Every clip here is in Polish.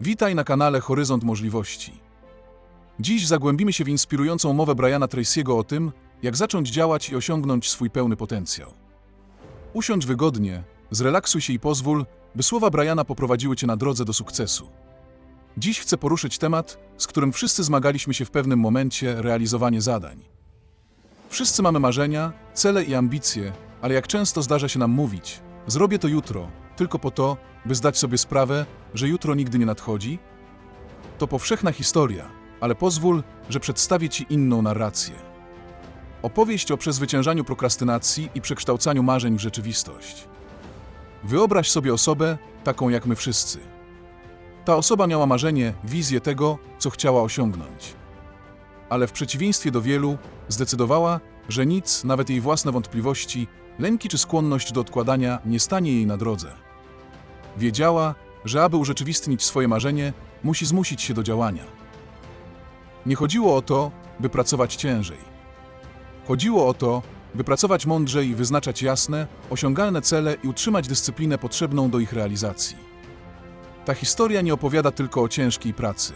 Witaj na kanale Horyzont Możliwości. Dziś zagłębimy się w inspirującą mowę Briana Tracy'ego o tym, jak zacząć działać i osiągnąć swój pełny potencjał. Usiądź wygodnie, zrelaksuj się i pozwól, by słowa Briana poprowadziły cię na drodze do sukcesu. Dziś chcę poruszyć temat, z którym wszyscy zmagaliśmy się w pewnym momencie realizowanie zadań. Wszyscy mamy marzenia, cele i ambicje, ale jak często zdarza się nam mówić, zrobię to jutro, tylko po to, by zdać sobie sprawę, że jutro nigdy nie nadchodzi? To powszechna historia, ale pozwól, że przedstawię Ci inną narrację. Opowieść o przezwyciężaniu prokrastynacji i przekształcaniu marzeń w rzeczywistość. Wyobraź sobie osobę, taką jak my wszyscy. Ta osoba miała marzenie, wizję tego, co chciała osiągnąć. Ale w przeciwieństwie do wielu, zdecydowała, że nic, nawet jej własne wątpliwości, lęki czy skłonność do odkładania nie stanie jej na drodze. Wiedziała, że aby urzeczywistnić swoje marzenie, musi zmusić się do działania. Nie chodziło o to, by pracować ciężej. Chodziło o to, by pracować mądrzej wyznaczać jasne, osiągalne cele i utrzymać dyscyplinę potrzebną do ich realizacji. Ta historia nie opowiada tylko o ciężkiej pracy.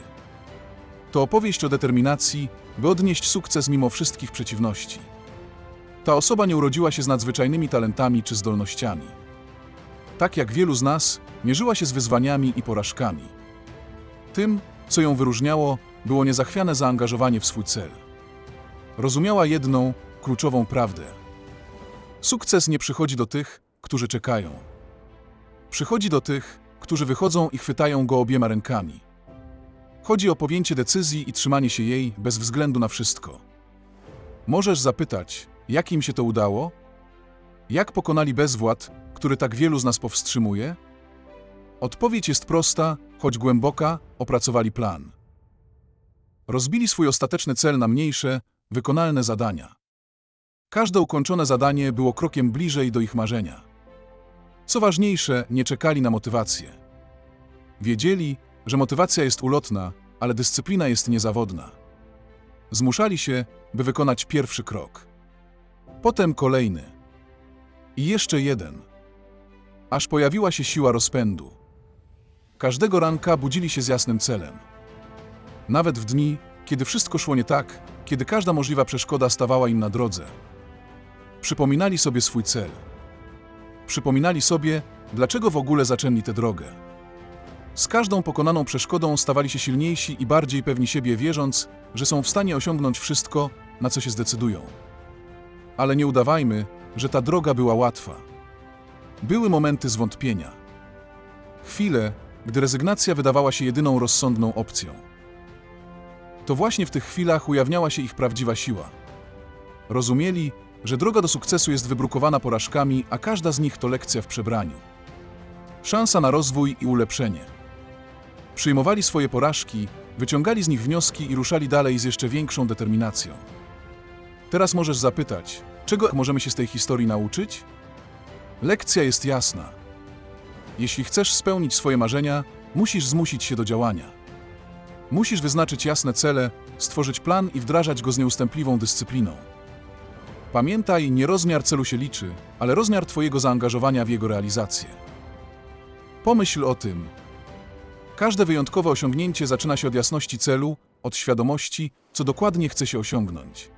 To opowieść o determinacji, by odnieść sukces mimo wszystkich przeciwności. Ta osoba nie urodziła się z nadzwyczajnymi talentami czy zdolnościami. Tak jak wielu z nas, mierzyła się z wyzwaniami i porażkami. Tym, co ją wyróżniało, było niezachwiane zaangażowanie w swój cel. Rozumiała jedną, kluczową prawdę. Sukces nie przychodzi do tych, którzy czekają. Przychodzi do tych, którzy wychodzą i chwytają go obiema rękami. Chodzi o podjęcie decyzji i trzymanie się jej bez względu na wszystko. Możesz zapytać, jak im się to udało? Jak pokonali bezwład, który tak wielu z nas powstrzymuje? Odpowiedź jest prosta, choć głęboka, opracowali plan. Rozbili swój ostateczny cel na mniejsze, wykonalne zadania. Każde ukończone zadanie było krokiem bliżej do ich marzenia. Co ważniejsze, nie czekali na motywację. Wiedzieli, że motywacja jest ulotna, ale dyscyplina jest niezawodna. Zmuszali się, by wykonać pierwszy krok. Potem kolejny. I jeszcze jeden. Aż pojawiła się siła rozpędu. Każdego ranka budzili się z jasnym celem. Nawet w dni, kiedy wszystko szło nie tak, kiedy każda możliwa przeszkoda stawała im na drodze. Przypominali sobie swój cel. Przypominali sobie, dlaczego w ogóle zaczęli tę drogę. Z każdą pokonaną przeszkodą stawali się silniejsi i bardziej pewni siebie, wierząc, że są w stanie osiągnąć wszystko, na co się zdecydują. Ale nie udawajmy, że ta droga była łatwa. Były momenty zwątpienia. Chwile, gdy rezygnacja wydawała się jedyną rozsądną opcją. To właśnie w tych chwilach ujawniała się ich prawdziwa siła. Rozumieli, że droga do sukcesu jest wybrukowana porażkami, a każda z nich to lekcja w przebraniu. Szansa na rozwój i ulepszenie. Przyjmowali swoje porażki, wyciągali z nich wnioski i ruszali dalej z jeszcze większą determinacją. Teraz możesz zapytać, czego możemy się z tej historii nauczyć? Lekcja jest jasna. Jeśli chcesz spełnić swoje marzenia, musisz zmusić się do działania. Musisz wyznaczyć jasne cele, stworzyć plan i wdrażać go z nieustępliwą dyscypliną. Pamiętaj, nie rozmiar celu się liczy, ale rozmiar Twojego zaangażowania w jego realizację. Pomyśl o tym. Każde wyjątkowe osiągnięcie zaczyna się od jasności celu, od świadomości, co dokładnie chce się osiągnąć.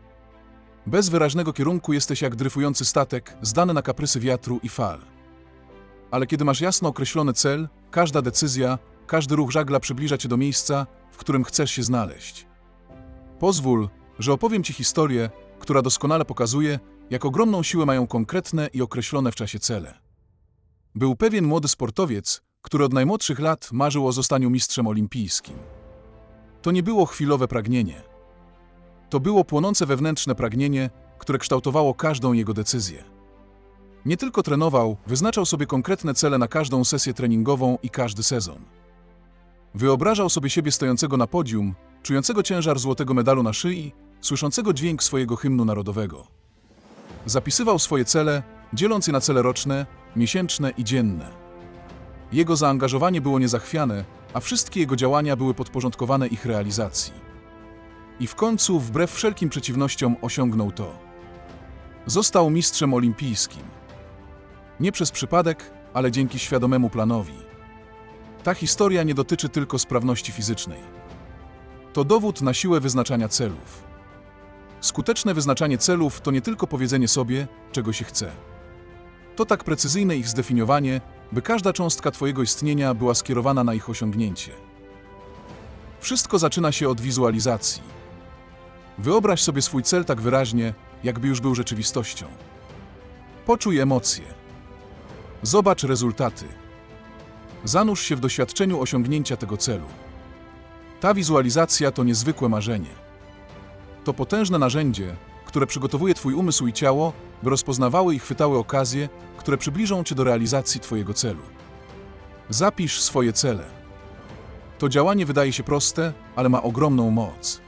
Bez wyraźnego kierunku jesteś jak dryfujący statek, zdany na kaprysy wiatru i fal. Ale kiedy masz jasno określony cel, każda decyzja, każdy ruch żagla przybliża cię do miejsca, w którym chcesz się znaleźć. Pozwól, że opowiem ci historię, która doskonale pokazuje, jak ogromną siłę mają konkretne i określone w czasie cele. Był pewien młody sportowiec, który od najmłodszych lat marzył o zostaniu mistrzem olimpijskim. To nie było chwilowe pragnienie. To było płonące wewnętrzne pragnienie, które kształtowało każdą jego decyzję. Nie tylko trenował, wyznaczał sobie konkretne cele na każdą sesję treningową i każdy sezon. Wyobrażał sobie siebie stojącego na podium, czującego ciężar złotego medalu na szyi, słyszącego dźwięk swojego hymnu narodowego. Zapisywał swoje cele, dzieląc je na cele roczne, miesięczne i dzienne. Jego zaangażowanie było niezachwiane, a wszystkie jego działania były podporządkowane ich realizacji. I w końcu, wbrew wszelkim przeciwnościom, osiągnął to. Został mistrzem olimpijskim. Nie przez przypadek, ale dzięki świadomemu planowi. Ta historia nie dotyczy tylko sprawności fizycznej. To dowód na siłę wyznaczania celów. Skuteczne wyznaczanie celów to nie tylko powiedzenie sobie, czego się chce. To tak precyzyjne ich zdefiniowanie, by każda cząstka Twojego istnienia była skierowana na ich osiągnięcie. Wszystko zaczyna się od wizualizacji. Wyobraź sobie swój cel tak wyraźnie, jakby już był rzeczywistością. Poczuj emocje. Zobacz rezultaty. Zanurz się w doświadczeniu osiągnięcia tego celu. Ta wizualizacja to niezwykłe marzenie. To potężne narzędzie, które przygotowuje Twój umysł i ciało, by rozpoznawały i chwytały okazje, które przybliżą Cię do realizacji Twojego celu. Zapisz swoje cele. To działanie wydaje się proste, ale ma ogromną moc.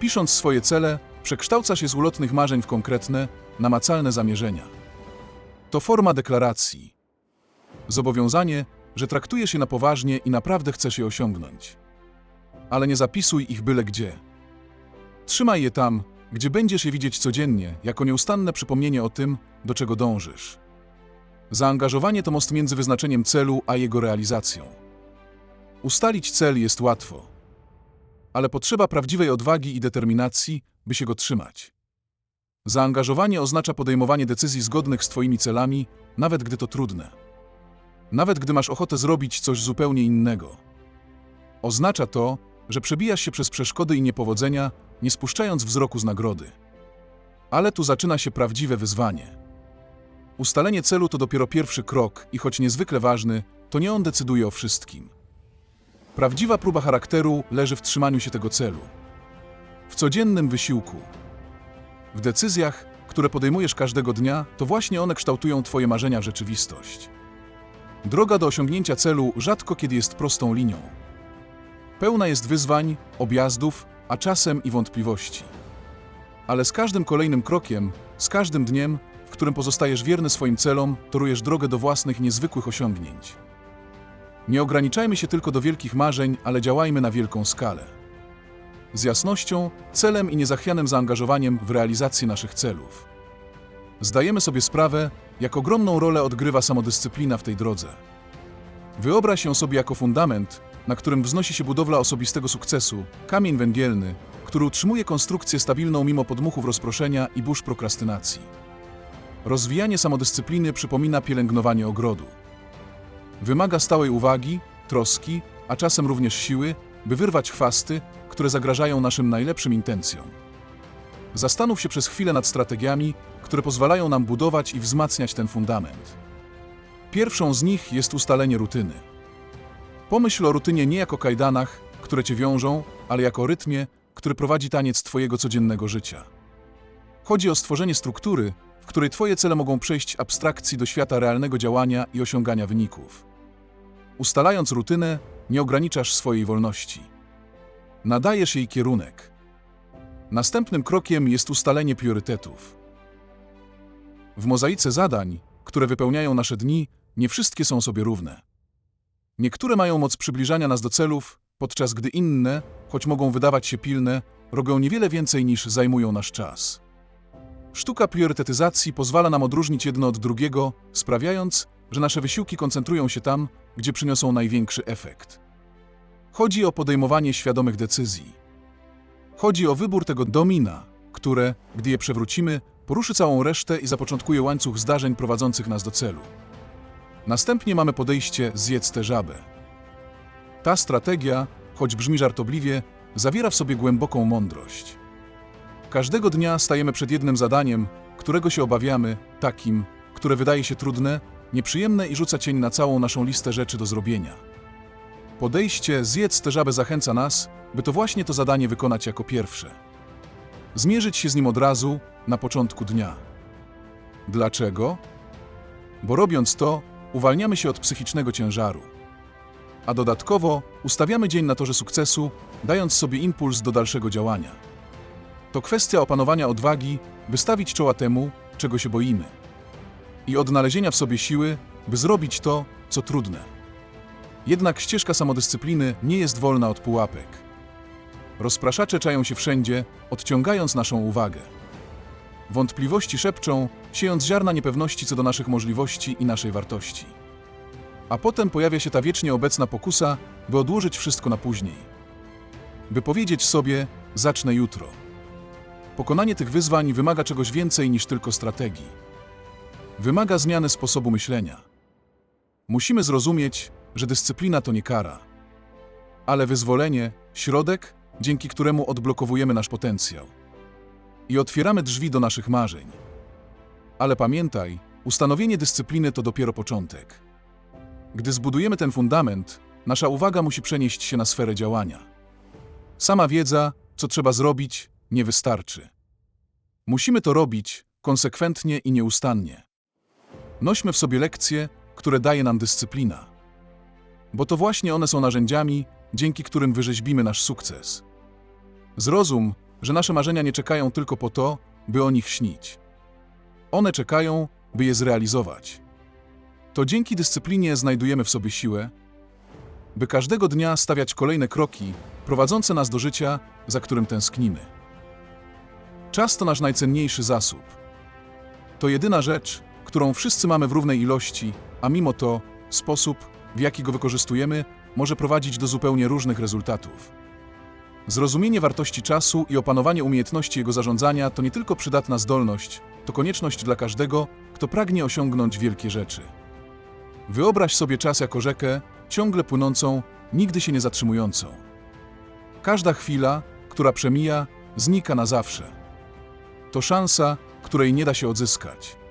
Pisząc swoje cele, przekształcasz je z ulotnych marzeń w konkretne, namacalne zamierzenia. To forma deklaracji. Zobowiązanie, że traktujesz je na poważnie i naprawdę chcesz je osiągnąć. Ale nie zapisuj ich byle gdzie. Trzymaj je tam, gdzie będziesz je widzieć codziennie, jako nieustanne przypomnienie o tym, do czego dążysz. Zaangażowanie to most między wyznaczeniem celu a jego realizacją. Ustalić cel jest łatwo, ale potrzeba prawdziwej odwagi i determinacji, by się go trzymać. Zaangażowanie oznacza podejmowanie decyzji zgodnych z Twoimi celami, nawet gdy to trudne. Nawet gdy masz ochotę zrobić coś zupełnie innego. Oznacza to, że przebijasz się przez przeszkody i niepowodzenia, nie spuszczając wzroku z nagrody. Ale tu zaczyna się prawdziwe wyzwanie. Ustalenie celu to dopiero pierwszy krok i choć niezwykle ważny, to nie on decyduje o wszystkim. Prawdziwa próba charakteru leży w trzymaniu się tego celu. W codziennym wysiłku. W decyzjach, które podejmujesz każdego dnia, to właśnie one kształtują Twoje marzenia w rzeczywistość. Droga do osiągnięcia celu rzadko kiedy jest prostą linią. Pełna jest wyzwań, objazdów, a czasem i wątpliwości. Ale z każdym kolejnym krokiem, z każdym dniem, w którym pozostajesz wierny swoim celom, torujesz drogę do własnych niezwykłych osiągnięć. Nie ograniczajmy się tylko do wielkich marzeń, ale działajmy na wielką skalę. Z jasnością, celem i niezachwianym zaangażowaniem w realizację naszych celów. Zdajemy sobie sprawę, jak ogromną rolę odgrywa samodyscyplina w tej drodze. Wyobraź ją sobie jako fundament, na którym wznosi się budowla osobistego sukcesu, kamień węgielny, który utrzymuje konstrukcję stabilną mimo podmuchów rozproszenia i burz prokrastynacji. Rozwijanie samodyscypliny przypomina pielęgnowanie ogrodu. Wymaga stałej uwagi, troski, a czasem również siły, by wyrwać chwasty, które zagrażają naszym najlepszym intencjom. Zastanów się przez chwilę nad strategiami, które pozwalają nam budować i wzmacniać ten fundament. Pierwszą z nich jest ustalenie rutyny. Pomyśl o rutynie nie jako kajdanach, które cię wiążą, ale jako rytmie, który prowadzi taniec twojego codziennego życia. Chodzi o stworzenie struktury, w której twoje cele mogą przejść abstrakcji do świata realnego działania i osiągania wyników. Ustalając rutynę, nie ograniczasz swojej wolności. Nadajesz jej kierunek. Następnym krokiem jest ustalenie priorytetów. W mozaice zadań, które wypełniają nasze dni, nie wszystkie są sobie równe. Niektóre mają moc przybliżania nas do celów, podczas gdy inne, choć mogą wydawać się pilne, robią niewiele więcej niż zajmują nasz czas. Sztuka priorytetyzacji pozwala nam odróżnić jedno od drugiego, sprawiając, że nasze wysiłki koncentrują się tam, gdzie przyniosą największy efekt. Chodzi o podejmowanie świadomych decyzji. Chodzi o wybór tego domina, które, gdy je przewrócimy, poruszy całą resztę i zapoczątkuje łańcuch zdarzeń prowadzących nas do celu. Następnie mamy podejście zjedz tę żabę. Ta strategia, choć brzmi żartobliwie, zawiera w sobie głęboką mądrość. Każdego dnia stajemy przed jednym zadaniem, którego się obawiamy, takim, które wydaje się trudne, nieprzyjemne i rzuca cień na całą naszą listę rzeczy do zrobienia. Podejście zjedz tę żabę zachęca nas, by to właśnie to zadanie wykonać jako pierwsze. Zmierzyć się z nim od razu, na początku dnia. Dlaczego? Bo robiąc to, uwalniamy się od psychicznego ciężaru. A dodatkowo ustawiamy dzień na torze sukcesu, dając sobie impuls do dalszego działania. To kwestia opanowania odwagi, by stawić czoła temu, czego się boimy. I odnalezienia w sobie siły, by zrobić to, co trudne. Jednak ścieżka samodyscypliny nie jest wolna od pułapek. Rozpraszacze czają się wszędzie, odciągając naszą uwagę. Wątpliwości szepczą, siejąc ziarna niepewności co do naszych możliwości i naszej wartości. A potem pojawia się ta wiecznie obecna pokusa, by odłożyć wszystko na później. By powiedzieć sobie, zacznę jutro. Pokonanie tych wyzwań wymaga czegoś więcej niż tylko strategii. Wymaga zmiany sposobu myślenia. Musimy zrozumieć, że dyscyplina to nie kara, ale wyzwolenie, środek, dzięki któremu odblokowujemy nasz potencjał i otwieramy drzwi do naszych marzeń. Ale pamiętaj, ustanowienie dyscypliny to dopiero początek. Gdy zbudujemy ten fundament, nasza uwaga musi przenieść się na sferę działania. Sama wiedza, co trzeba zrobić, nie wystarczy. Musimy to robić konsekwentnie i nieustannie. Nośmy w sobie lekcje, które daje nam dyscyplina. Bo to właśnie one są narzędziami, dzięki którym wyrzeźbimy nasz sukces. Zrozum, że nasze marzenia nie czekają tylko po to, by o nich śnić. One czekają, by je zrealizować. To dzięki dyscyplinie znajdujemy w sobie siłę, by każdego dnia stawiać kolejne kroki prowadzące nas do życia, za którym tęsknimy. Czas to nasz najcenniejszy zasób. To jedyna rzecz, którą wszyscy mamy w równej ilości, a mimo to sposób, w jaki go wykorzystujemy, może prowadzić do zupełnie różnych rezultatów. Zrozumienie wartości czasu i opanowanie umiejętności jego zarządzania to nie tylko przydatna zdolność, to konieczność dla każdego, kto pragnie osiągnąć wielkie rzeczy. Wyobraź sobie czas jako rzekę, ciągle płynącą, nigdy się nie zatrzymującą. Każda chwila, która przemija, znika na zawsze. To szansa, której nie da się odzyskać.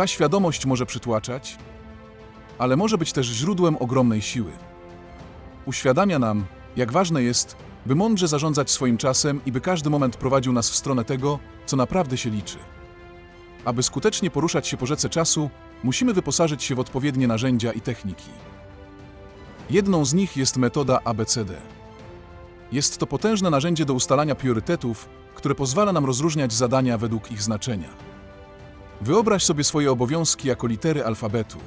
Ta świadomość może przytłaczać, ale może być też źródłem ogromnej siły. Uświadamia nam, jak ważne jest, by mądrze zarządzać swoim czasem i by każdy moment prowadził nas w stronę tego, co naprawdę się liczy. Aby skutecznie poruszać się po rzece czasu, musimy wyposażyć się w odpowiednie narzędzia i techniki. Jedną z nich jest metoda ABCD. Jest to potężne narzędzie do ustalania priorytetów, które pozwala nam rozróżniać zadania według ich znaczenia. Wyobraź sobie swoje obowiązki jako litery alfabetu.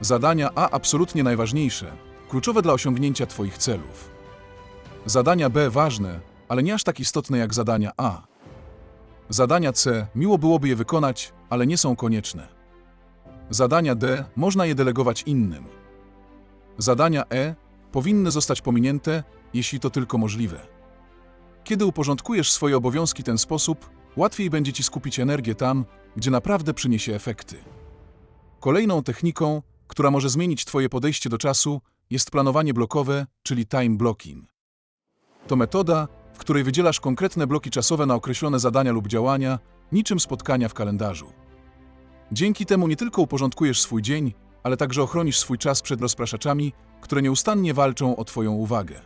Zadania A absolutnie najważniejsze, kluczowe dla osiągnięcia Twoich celów. Zadania B ważne, ale nie aż tak istotne jak zadania A. Zadania C miło byłoby je wykonać, ale nie są konieczne. Zadania D można je delegować innym. Zadania E powinny zostać pominięte, jeśli to tylko możliwe. Kiedy uporządkujesz swoje obowiązki w ten sposób, łatwiej będzie ci skupić energię tam, gdzie naprawdę przyniesie efekty. Kolejną techniką, która może zmienić Twoje podejście do czasu, jest planowanie blokowe, czyli time blocking. To metoda, w której wydzielasz konkretne bloki czasowe na określone zadania lub działania, niczym spotkania w kalendarzu. Dzięki temu nie tylko uporządkujesz swój dzień, ale także ochronisz swój czas przed rozpraszaczami, które nieustannie walczą o Twoją uwagę.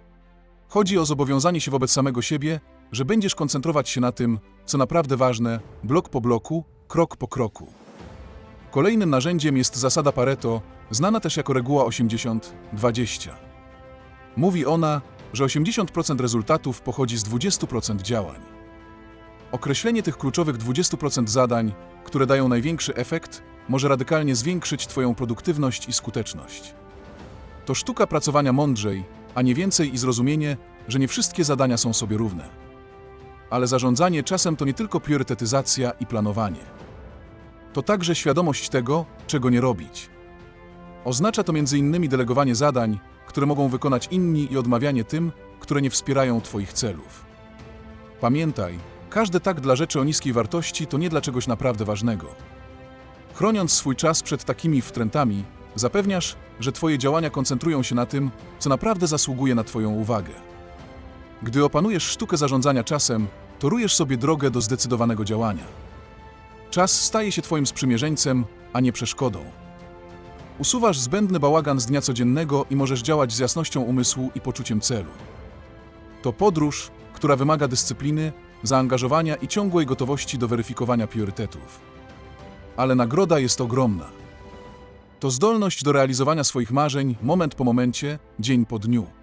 Chodzi o zobowiązanie się wobec samego siebie, że będziesz koncentrować się na tym, co naprawdę ważne, blok po bloku, krok po kroku. Kolejnym narzędziem jest zasada Pareto, znana też jako reguła 80-20. Mówi ona, że 80% rezultatów pochodzi z 20% działań. Określenie tych kluczowych 20% zadań, które dają największy efekt, może radykalnie zwiększyć Twoją produktywność i skuteczność. To sztuka pracowania mądrzej, a nie więcej i zrozumienie, że nie wszystkie zadania są sobie równe. Ale zarządzanie czasem to nie tylko priorytetyzacja i planowanie. To także świadomość tego, czego nie robić. Oznacza to m.in. delegowanie zadań, które mogą wykonać inni i odmawianie tym, które nie wspierają Twoich celów. Pamiętaj, każde tak dla rzeczy o niskiej wartości to nie dla czegoś naprawdę ważnego. Chroniąc swój czas przed takimi wtrętami, zapewniasz, że Twoje działania koncentrują się na tym, co naprawdę zasługuje na Twoją uwagę. Gdy opanujesz sztukę zarządzania czasem, torujesz sobie drogę do zdecydowanego działania. Czas staje się Twoim sprzymierzeńcem, a nie przeszkodą. Usuwasz zbędny bałagan z dnia codziennego i możesz działać z jasnością umysłu i poczuciem celu. To podróż, która wymaga dyscypliny, zaangażowania i ciągłej gotowości do weryfikowania priorytetów. Ale nagroda jest ogromna. To zdolność do realizowania swoich marzeń moment po momencie, dzień po dniu.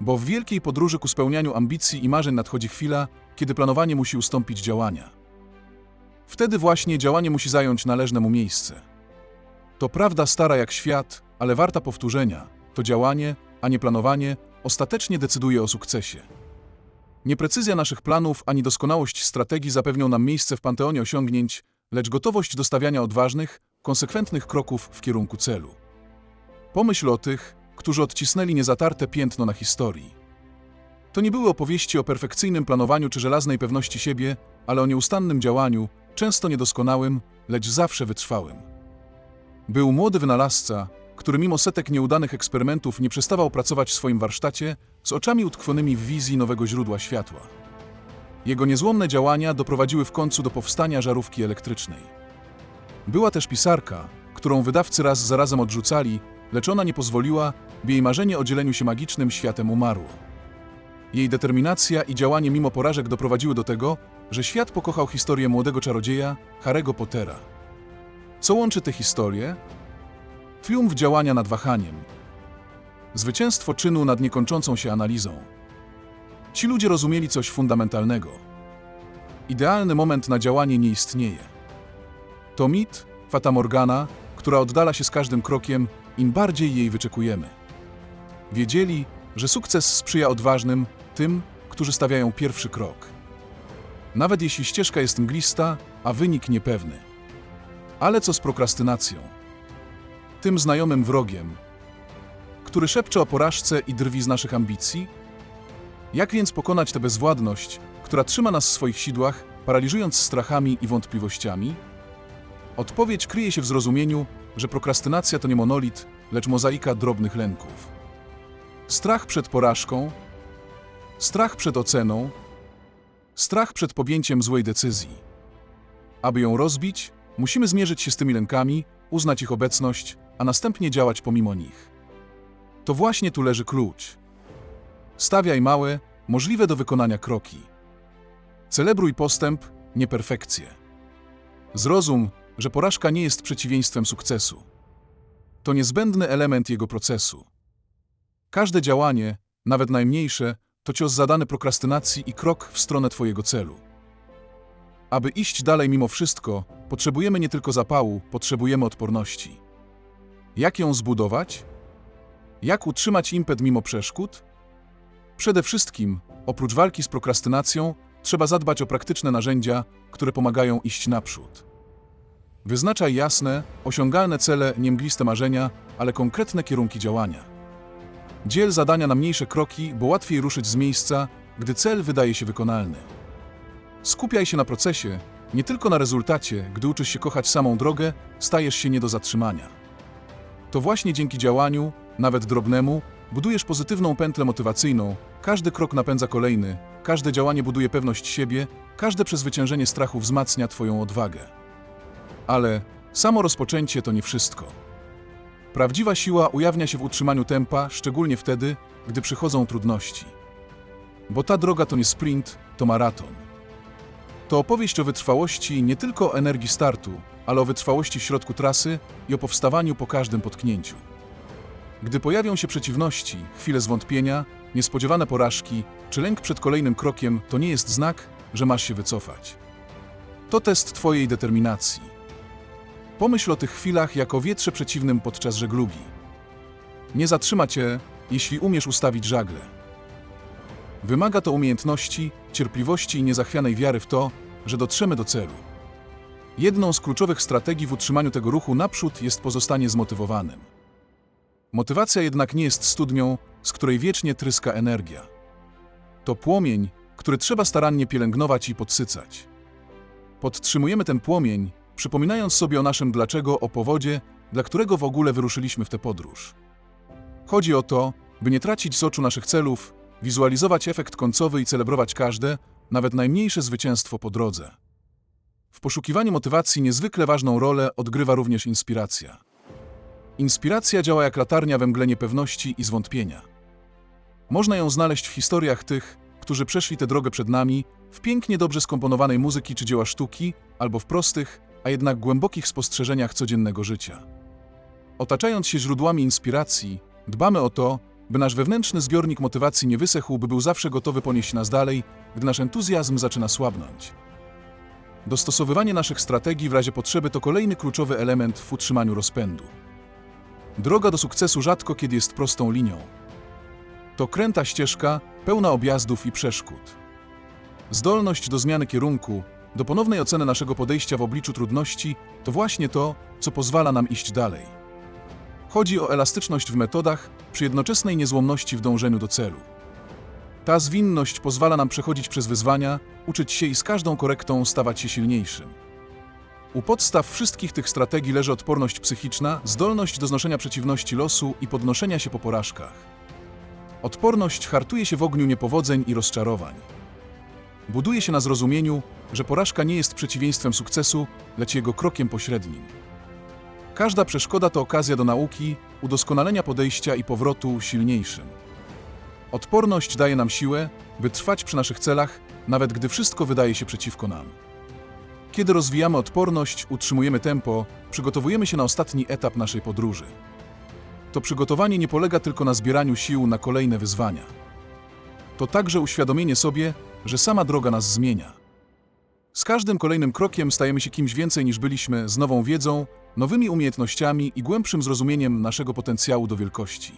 Bo w wielkiej podróży ku spełnianiu ambicji i marzeń nadchodzi chwila, kiedy planowanie musi ustąpić działania. Wtedy właśnie działanie musi zająć należne mu miejsce. To prawda stara jak świat, ale warta powtórzenia. To działanie, a nie planowanie, ostatecznie decyduje o sukcesie. Nieprecyzja naszych planów ani doskonałość strategii zapewnią nam miejsce w panteonie osiągnięć, lecz gotowość do stawiania odważnych, konsekwentnych kroków w kierunku celu. Pomyśl o tych, którzy odcisnęli niezatarte piętno na historii. To nie były opowieści o perfekcyjnym planowaniu czy żelaznej pewności siebie, ale o nieustannym działaniu, często niedoskonałym, lecz zawsze wytrwałym. Był młody wynalazca, który mimo setek nieudanych eksperymentów nie przestawał pracować w swoim warsztacie z oczami utkwionymi w wizji nowego źródła światła. Jego niezłomne działania doprowadziły w końcu do powstania żarówki elektrycznej. Była też pisarka, którą wydawcy raz za razem odrzucali, lecz ona nie pozwoliła, by jej marzenie o dzieleniu się magicznym światem umarło. Jej determinacja i działanie mimo porażek doprowadziły do tego, że świat pokochał historię młodego czarodzieja Harry'ego Pottera. Co łączy te historie? Triumf działania nad wahaniem. Zwycięstwo czynu nad niekończącą się analizą. Ci ludzie rozumieli coś fundamentalnego. Idealny moment na działanie nie istnieje. To mit, Fata Morgana, która oddala się z każdym krokiem, im bardziej jej wyczekujemy. Wiedzieli, że sukces sprzyja odważnym, tym, którzy stawiają pierwszy krok. Nawet jeśli ścieżka jest mglista, a wynik niepewny. Ale co z prokrastynacją? Tym znajomym wrogiem, który szepcze o porażce i drwi z naszych ambicji? Jak więc pokonać tę bezwładność, która trzyma nas w swoich sidłach, paraliżując strachami i wątpliwościami? Odpowiedź kryje się w zrozumieniu, że prokrastynacja to nie monolit, lecz mozaika drobnych lęków. Strach przed porażką, strach przed oceną, strach przed podjęciem złej decyzji. Aby ją rozbić, musimy zmierzyć się z tymi lękami, uznać ich obecność, a następnie działać pomimo nich. To właśnie tu leży klucz. Stawiaj małe, możliwe do wykonania kroki. Celebruj postęp, nie perfekcję. Zrozum, że porażka nie jest przeciwieństwem sukcesu. To niezbędny element jego procesu. Każde działanie, nawet najmniejsze, to cios zadany prokrastynacji i krok w stronę Twojego celu. Aby iść dalej mimo wszystko, potrzebujemy nie tylko zapału, potrzebujemy odporności. Jak ją zbudować? Jak utrzymać impet mimo przeszkód? Przede wszystkim, oprócz walki z prokrastynacją, trzeba zadbać o praktyczne narzędzia, które pomagają iść naprzód. Wyznaczaj jasne, osiągalne cele, nie mgliste marzenia, ale konkretne kierunki działania. Dziel zadania na mniejsze kroki, bo łatwiej ruszyć z miejsca, gdy cel wydaje się wykonalny. Skupiaj się na procesie, nie tylko na rezultacie, gdy uczysz się kochać samą drogę, stajesz się nie do zatrzymania. To właśnie dzięki działaniu, nawet drobnemu, budujesz pozytywną pętlę motywacyjną, każdy krok napędza kolejny, każde działanie buduje pewność siebie, każde przezwyciężenie strachu wzmacnia Twoją odwagę. Ale samo rozpoczęcie to nie wszystko. Prawdziwa siła ujawnia się w utrzymaniu tempa, szczególnie wtedy, gdy przychodzą trudności. Bo ta droga to nie sprint, to maraton. To opowieść o wytrwałości nie tylko energii startu, ale o wytrwałości w środku trasy i o powstawaniu po każdym potknięciu. Gdy pojawią się przeciwności, chwile zwątpienia, niespodziewane porażki czy lęk przed kolejnym krokiem, to nie jest znak, że masz się wycofać. To test Twojej determinacji. Pomyśl o tych chwilach jako wietrze przeciwnym podczas żeglugi. Nie zatrzyma Cię, jeśli umiesz ustawić żagle. Wymaga to umiejętności, cierpliwości i niezachwianej wiary w to, że dotrzemy do celu. Jedną z kluczowych strategii w utrzymaniu tego ruchu naprzód jest pozostanie zmotywowanym. Motywacja jednak nie jest studnią, z której wiecznie tryska energia. To płomień, który trzeba starannie pielęgnować i podsycać. Podtrzymujemy ten płomień, przypominając sobie o naszym dlaczego, o powodzie, dla którego w ogóle wyruszyliśmy w tę podróż. Chodzi o to, by nie tracić z oczu naszych celów, wizualizować efekt końcowy i celebrować każde, nawet najmniejsze zwycięstwo po drodze. W poszukiwaniu motywacji niezwykle ważną rolę odgrywa również inspiracja. Inspiracja działa jak latarnia we mgle niepewności i zwątpienia. Można ją znaleźć w historiach tych, którzy przeszli tę drogę przed nami, w pięknie dobrze skomponowanej muzyki czy dzieła sztuki, albo w prostych, a jednak głębokich spostrzeżeniach codziennego życia. Otaczając się źródłami inspiracji, dbamy o to, by nasz wewnętrzny zbiornik motywacji nie wysechł, by był zawsze gotowy ponieść nas dalej, gdy nasz entuzjazm zaczyna słabnąć. Dostosowywanie naszych strategii w razie potrzeby to kolejny kluczowy element w utrzymaniu rozpędu. Droga do sukcesu rzadko kiedy jest prostą linią. To kręta ścieżka, pełna objazdów i przeszkód. Zdolność do zmiany kierunku, do ponownej oceny naszego podejścia w obliczu trudności to właśnie to, co pozwala nam iść dalej. Chodzi o elastyczność w metodach przy jednoczesnej niezłomności w dążeniu do celu. Ta zwinność pozwala nam przechodzić przez wyzwania, uczyć się i z każdą korektą stawać się silniejszym. U podstaw wszystkich tych strategii leży odporność psychiczna, zdolność do znoszenia przeciwności losu i podnoszenia się po porażkach. Odporność hartuje się w ogniu niepowodzeń i rozczarowań. Buduje się na zrozumieniu, że porażka nie jest przeciwieństwem sukcesu, lecz jego krokiem pośrednim. Każda przeszkoda to okazja do nauki, udoskonalenia podejścia i powrotu silniejszym. Odporność daje nam siłę, by trwać przy naszych celach, nawet gdy wszystko wydaje się przeciwko nam. Kiedy rozwijamy odporność, utrzymujemy tempo, przygotowujemy się na ostatni etap naszej podróży. To przygotowanie nie polega tylko na zbieraniu sił na kolejne wyzwania. To także uświadomienie sobie, że sama droga nas zmienia. Z każdym kolejnym krokiem stajemy się kimś więcej niż byliśmy, z nową wiedzą, nowymi umiejętnościami i głębszym zrozumieniem naszego potencjału do wielkości.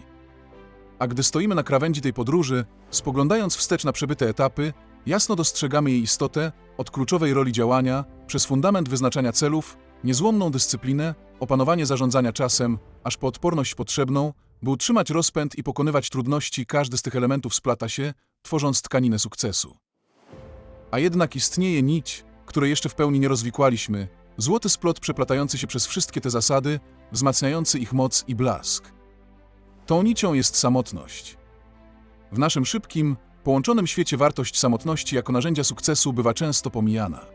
A gdy stoimy na krawędzi tej podróży, spoglądając wstecz na przebyte etapy, jasno dostrzegamy jej istotę od kluczowej roli działania, przez fundament wyznaczania celów, niezłomną dyscyplinę, opanowanie zarządzania czasem, aż po odporność potrzebną, by utrzymać rozpęd i pokonywać trudności, każdy z tych elementów splata się, tworząc tkaninę sukcesu. A jednak istnieje nić, której jeszcze w pełni nie rozwikłaliśmy, złoty splot przeplatający się przez wszystkie te zasady, wzmacniający ich moc i blask. Tą nicią jest samotność. W naszym szybkim, połączonym świecie wartość samotności jako narzędzia sukcesu bywa często pomijana.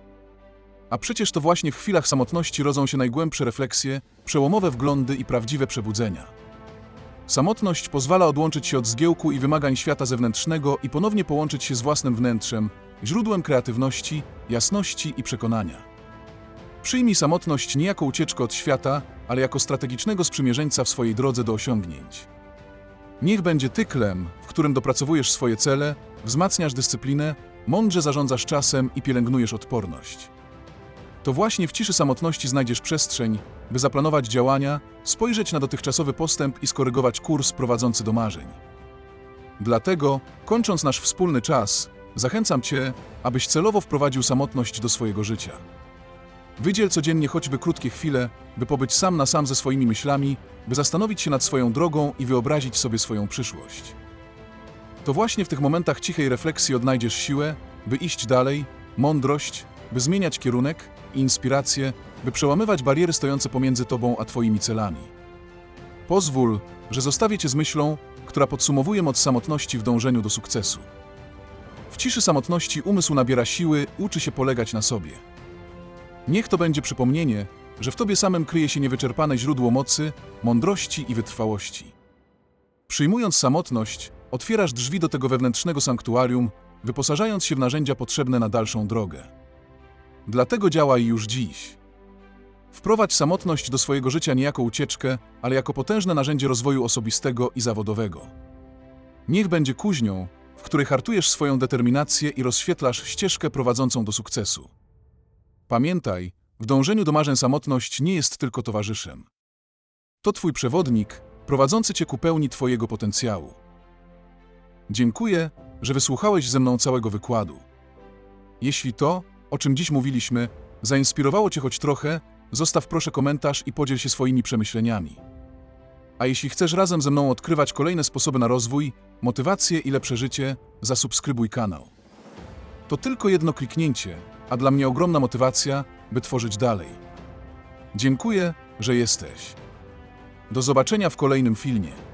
A przecież to właśnie w chwilach samotności rodzą się najgłębsze refleksje, przełomowe wglądy i prawdziwe przebudzenia. Samotność pozwala odłączyć się od zgiełku i wymagań świata zewnętrznego i ponownie połączyć się z własnym wnętrzem, źródłem kreatywności, jasności i przekonania. Przyjmij samotność nie jako ucieczkę od świata, ale jako strategicznego sprzymierzeńca w swojej drodze do osiągnięć. Niech będzie tyklem, w którym dopracowujesz swoje cele, wzmacniasz dyscyplinę, mądrze zarządzasz czasem i pielęgnujesz odporność. To właśnie w ciszy samotności znajdziesz przestrzeń, by zaplanować działania, spojrzeć na dotychczasowy postęp i skorygować kurs prowadzący do marzeń. Dlatego, kończąc nasz wspólny czas, zachęcam Cię, abyś celowo wprowadził samotność do swojego życia. Wydziel codziennie choćby krótkie chwile, by pobyć sam na sam ze swoimi myślami, by zastanowić się nad swoją drogą i wyobrazić sobie swoją przyszłość. To właśnie w tych momentach cichej refleksji odnajdziesz siłę, by iść dalej, mądrość, by zmieniać kierunek i inspirację, by przełamywać bariery stojące pomiędzy tobą a twoimi celami. Pozwól, że zostawię cię z myślą, która podsumowuje moc samotności w dążeniu do sukcesu. W ciszy samotności umysł nabiera siły, uczy się polegać na sobie. Niech to będzie przypomnienie, że w tobie samym kryje się niewyczerpane źródło mocy, mądrości i wytrwałości. Przyjmując samotność, otwierasz drzwi do tego wewnętrznego sanktuarium, wyposażając się w narzędzia potrzebne na dalszą drogę. Dlatego działaj już dziś. Wprowadź samotność do swojego życia nie jako ucieczkę, ale jako potężne narzędzie rozwoju osobistego i zawodowego. Niech będzie kuźnią, której hartujesz swoją determinację i rozświetlasz ścieżkę prowadzącą do sukcesu. Pamiętaj, w dążeniu do marzeń samotność nie jest tylko towarzyszem. To Twój przewodnik, prowadzący Cię ku pełni Twojego potencjału. Dziękuję, że wysłuchałeś ze mną całego wykładu. Jeśli to, o czym dziś mówiliśmy, zainspirowało Cię choć trochę, zostaw proszę komentarz i podziel się swoimi przemyśleniami. A jeśli chcesz razem ze mną odkrywać kolejne sposoby na rozwój, motywację i lepsze życie, zasubskrybuj kanał. To tylko jedno kliknięcie, a dla mnie ogromna motywacja, by tworzyć dalej. Dziękuję, że jesteś. Do zobaczenia w kolejnym filmie.